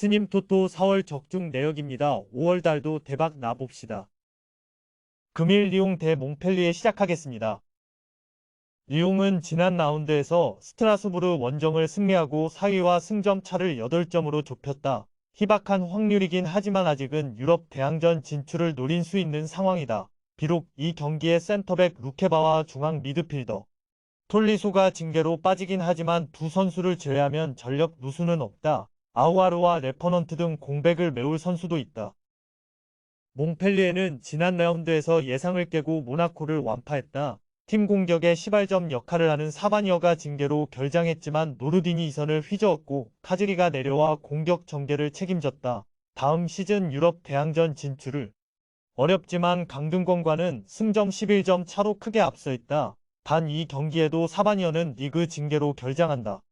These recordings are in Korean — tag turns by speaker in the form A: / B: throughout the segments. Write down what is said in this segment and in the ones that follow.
A: 스님 토토 4월 적중 내역입니다. 5월 달도 대박 나봅시다. 금일 리옹 대 몽펠리에 시작하겠습니다. 리옹은 지난 라운드에서 스트라스부르 원정을 승리하고 4위와 승점 차를 8점으로 좁혔다. 희박한 확률이긴 하지만 아직은 유럽 대항전 진출을 노린 수 있는 상황이다. 비록 이 경기에 센터백 루케바와 중앙 미드필더 톨리수가 징계로 빠지긴 하지만 두 선수를 제외하면 전력 누수는 없다. 아우아르와 레퍼넌트 등 공백을 메울 선수도 있다. 몽펠리에는 지난 라운드에서 예상을 깨고 모나코를 완파했다. 팀 공격에 시발점 역할을 하는 사바니어가 징계로 결장했지만 노르딘이 이선을 휘저었고 카즈리가 내려와 공격 전개를 책임졌다. 다음 시즌 유럽 대항전 진출을 어렵지만 강등권과는 승점 11점 차로 크게 앞서 있다. 단 이 경기에도 사바니어는 리그 징계로 결장한다.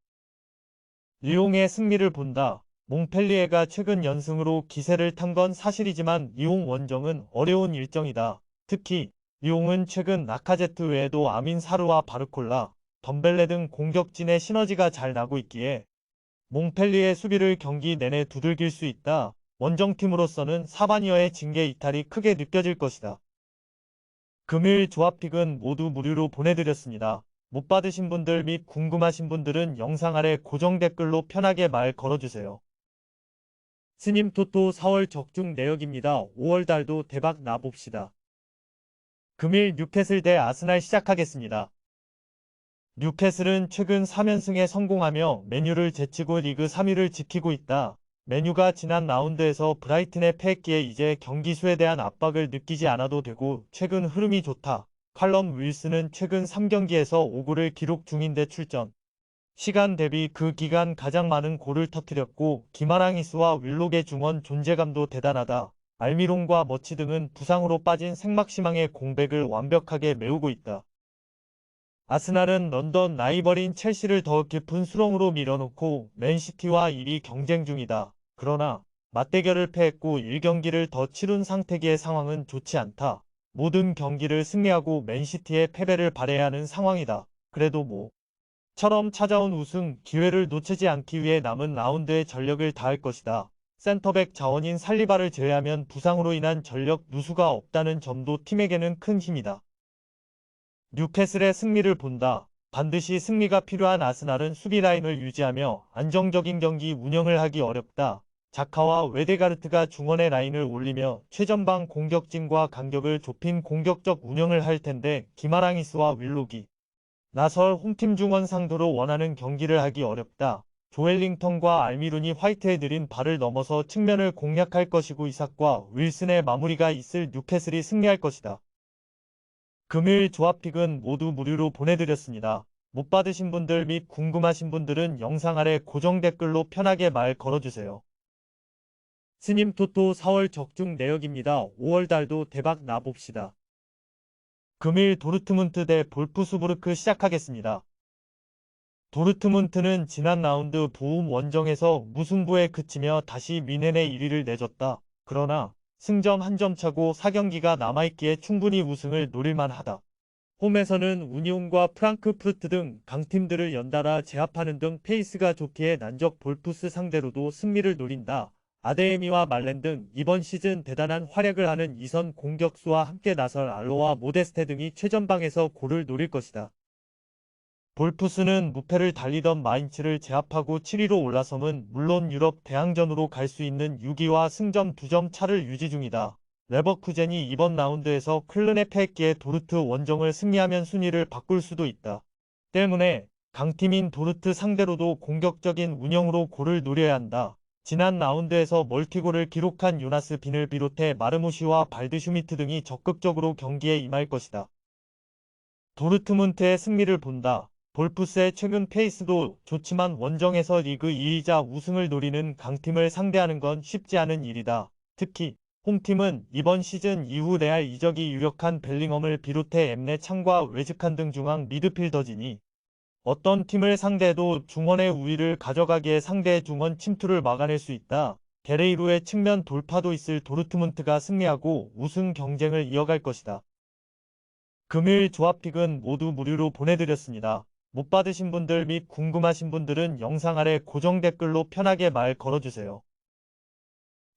A: 리옹의 승리를 본다. 몽펠리에가 최근 연승으로 기세를 탄 건 사실이지만 리옹 원정은 어려운 일정이다. 특히 리옹은 최근 라카제트 외에도 아민 사르와 바르콜라, 덤벨레 등 공격진의 시너지가 잘 나고 있기에 몽펠리의 수비를 경기 내내 두들길 수 있다. 원정팀으로서는 사바니어의 징계 이탈이 크게 느껴질 것이다. 금일 조합픽은 모두 무료로 보내드렸습니다. 못 받으신 분들 및 궁금하신 분들은 영상 아래 고정 댓글로 편하게 말 걸어주세요. 스님 토토 4월 적중 내역입니다. 5월 달도 대박 나봅시다. 금일 뉴캐슬 대 아스날 시작하겠습니다. 뉴캐슬은 최근 3연승에 성공하며 메뉴를 제치고 리그 3위를 지키고 있다. 메뉴가 지난 라운드에서 브라이튼에 패했기에 이제 경기 수에 대한 압박을 느끼지 않아도 되고 최근 흐름이 좋다. 칼럼 윌스는 최근 3경기에서 5골을 기록 중인데 출전. 시간 대비 그 기간 가장 많은 골을 터뜨렸고 기마랑이스와 윌록의 중원 존재감도 대단하다. 알미론과 머치 등은 부상으로 빠진 생막시망의 공백을 완벽하게 메우고 있다. 아스날은 런던 라이벌인 첼시를 더 깊은 수렁으로 밀어놓고 맨시티와 1위 경쟁 중이다. 그러나 맞대결을 패했고 1경기를 더 치룬 상태기의 상황은 좋지 않다. 모든 경기를 승리하고 맨시티의 패배를 발해야 하는 상황이다. 그래도 뭐 처럼 찾아온 우승 기회를 놓치지 않기 위해 남은 라운드에 전력을 다할 것이다. 센터백 자원인 살리바를 제외하면 부상으로 인한 전력 누수가 없다는 점도 팀에게는 큰 힘이다. 뉴캐슬의 승리를 본다. 반드시 승리가 필요한 아스날은 수비 라인을 유지하며 안정적인 경기 운영을 하기 어렵다. 자카와 웨데가르트가 중원의 라인을 올리며 최전방 공격진과 간격을 좁힌 공격적 운영을 할 텐데 기마랑이스와 윌록이 나설 홈팀 중원 상도로 원하는 경기를 하기 어렵다. 조엘링턴과 알미룬이 화이트에 느린 발을 넘어서 측면을 공략할 것이고 이삭과 윌슨의 마무리가 있을 뉴캐슬이 승리할 것이다. 금일 조합픽은 모두 무료로 보내드렸습니다. 못 받으신 분들 및 궁금하신 분들은 영상 아래 고정 댓글로 편하게 말 걸어주세요. 스님 토토 4월 적중 내역입니다. 5월 달도 대박 나봅시다. 금일 도르트문트 대 볼프스부르크 시작하겠습니다. 도르트문트는 지난 라운드 보움 원정에서 무승부에 그치며 다시 미넨의 1위를 내줬다. 그러나 승점 한 점 차고 4경기가 남아있기에 충분히 우승을 노릴만 하다. 홈에서는 우니온과 프랑크푸르트 등 강팀들을 연달아 제압하는 등 페이스가 좋기에 난적 볼프스 상대로도 승리를 노린다. 아데에미와 말렌 등 이번 시즌 대단한 활약을 하는 이선 공격수와 함께 나설 알로와 모데스테 등이 최전방에서 골을 노릴 것이다. 볼프스는 무패를 달리던 마인츠를 제압하고 7위로 올라섬은 물론 유럽 대항전으로 갈 수 있는 6위와 승점 2점 차를 유지 중이다. 레버쿠젠이 이번 라운드에서 패했기에 도르트 원정을 승리하면 순위를 바꿀 수도 있다. 때문에 강팀인 도르트 상대로도 공격적인 운영으로 골을 노려야 한다. 지난 라운드에서 멀티골을 기록한 요나스 빈을 비롯해 마르무시와 발드슈미트 등이 적극적으로 경기에 임할 것이다. 도르트문트의 승리를 본다. 볼프스의 최근 페이스도 좋지만 원정에서 리그 2위자 우승을 노리는 강팀을 상대하는 건 쉽지 않은 일이다. 특히 홈팀은 이번 시즌 이후 레알 이적이 유력한 벨링엄을 비롯해 엠네 창과 웨즈칸 등 중앙 미드필더진이 어떤 팀을 상대해도 중원의 우위를 가져가기에 상대의 중원 침투를 막아낼 수 있다. 게레이루의 측면 돌파도 있을 도르트문트가 승리하고 우승 경쟁을 이어갈 것이다. 금일 조합픽은 모두 무료로 보내드렸습니다. 못 받으신 분들 및 궁금하신 분들은 영상 아래 고정 댓글로 편하게 말 걸어주세요.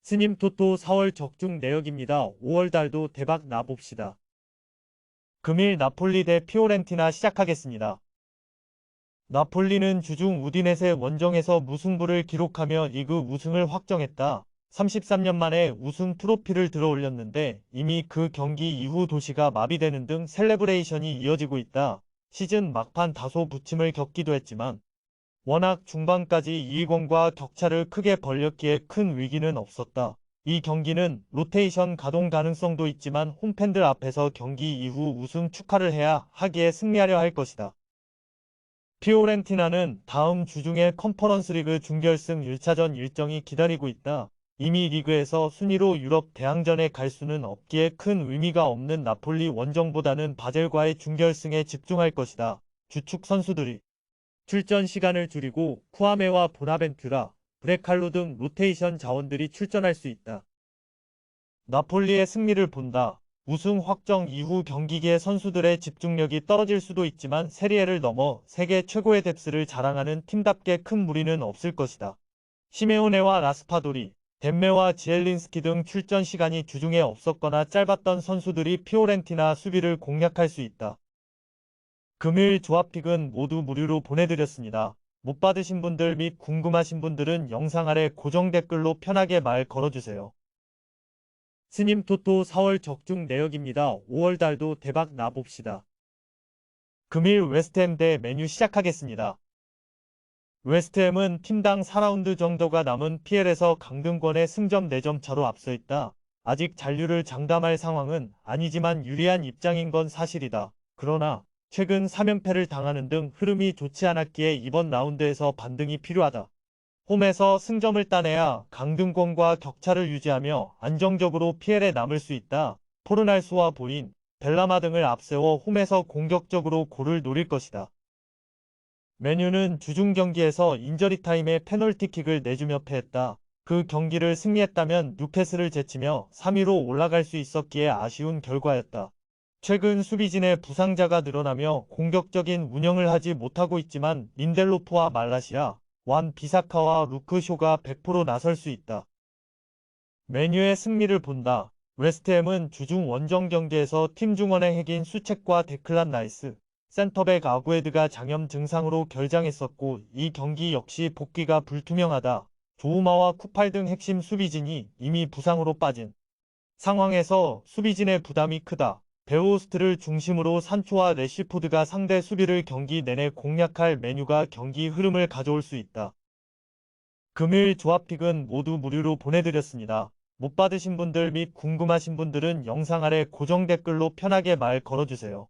A: 스님 토토 4월 적중 내역입니다. 5월 달도 대박 나봅시다. 금일 나폴리 대 피오렌티나 시작하겠습니다. 나폴리는 주중 우디넷의 원정에서 무승부를 기록하며 리그 우승을 확정했다. 33년 만에 우승 트로피를 들어 올렸는데 이미 그 경기 이후 도시가 마비되는 등 셀레브레이션이 이어지고 있다. 시즌 막판 다소 부침을 겪기도 했지만 워낙 중반까지 이익원과 격차를 크게 벌렸기에 큰 위기는 없었다. 이 경기는 로테이션 가동 가능성도 있지만 홈팬들 앞에서 경기 이후 우승 축하를 해야 하기에 승리하려 할 것이다. 피오렌티나는 다음 주 중에 컨퍼런스 리그 준결승 1차전 일정이 기다리고 있다. 이미 리그에서 순위로 유럽 대항전에 갈 수는 없기에 큰 의미가 없는 나폴리 원정보다는 바젤과의 준결승에 집중할 것이다. 주축 선수들이 출전 시간을 줄이고 쿠아메와 보나벤투라, 브레칼로 등 로테이션 자원들이 출전할 수 있다. 나폴리의 승리를 본다. 우승 확정 이후 경기기의 선수들의 집중력이 떨어질 수도 있지만 세리에를 넘어 세계 최고의 뎁스를 자랑하는 팀답게 큰 무리는 없을 것이다. 시메오네와 라스파도리, 덴메와 지엘린스키 등 출전 시간이 주중에 없었거나 짧았던 선수들이 피오렌티나 수비를 공략할 수 있다. 금일 조합픽은 모두 무료로 보내드렸습니다. 못 받으신 분들 및 궁금하신 분들은 영상 아래 고정 댓글로 편하게 말 걸어주세요. 스님 토토 4월 적중 내역입니다. 5월 달도 대박 나봅시다. 금일 웨스트햄 대 메뉴 시작하겠습니다. 웨스트햄은 팀당 4라운드 정도가 남은 PL에서 강등권의 승점 4점 차로 앞서 있다. 아직 잔류를 장담할 상황은 아니지만 유리한 입장인 건 사실이다. 그러나 최근 3연패를 당하는 등 흐름이 좋지 않았기에 이번 라운드에서 반등이 필요하다. 홈에서 승점을 따내야 강등권과 격차를 유지하며 안정적으로 PL에 남을 수 있다. 포르날수와 보인, 벨라마 등을 앞세워 홈에서 공격적으로 골을 노릴 것이다. 메뉴는 주중 경기에서 인저리 타임에 페널티킥을 내주며 패했다. 그 경기를 승리했다면 뉴캐슬을 제치며 3위로 올라갈 수 있었기에 아쉬운 결과였다. 최근 수비진의 부상자가 늘어나며 공격적인 운영을 하지 못하고 있지만 린델로프와 말라시아, 완 비사카와 루크쇼가 100% 나설 수 있다. 메뉴의 승리를 본다. 웨스트햄은 주중 원정 경기에서 팀 중원의 핵인 수책과 데클란 나이스, 센터백 아구에드가 장염 증상으로 결장했었고 이 경기 역시 복귀가 불투명하다. 조우마와 쿠팔 등 핵심 수비진이 이미 부상으로 빠진 상황에서 수비진의 부담이 크다. 베오스트를 중심으로 산초와 레시포드가 상대 수비를 경기 내내 공략할 메뉴가 경기 흐름을 가져올 수 있다. 금일 조합픽은 모두 무료로 보내드렸습니다. 못 받으신 분들 및 궁금하신 분들은 영상 아래 고정 댓글로 편하게 말 걸어주세요.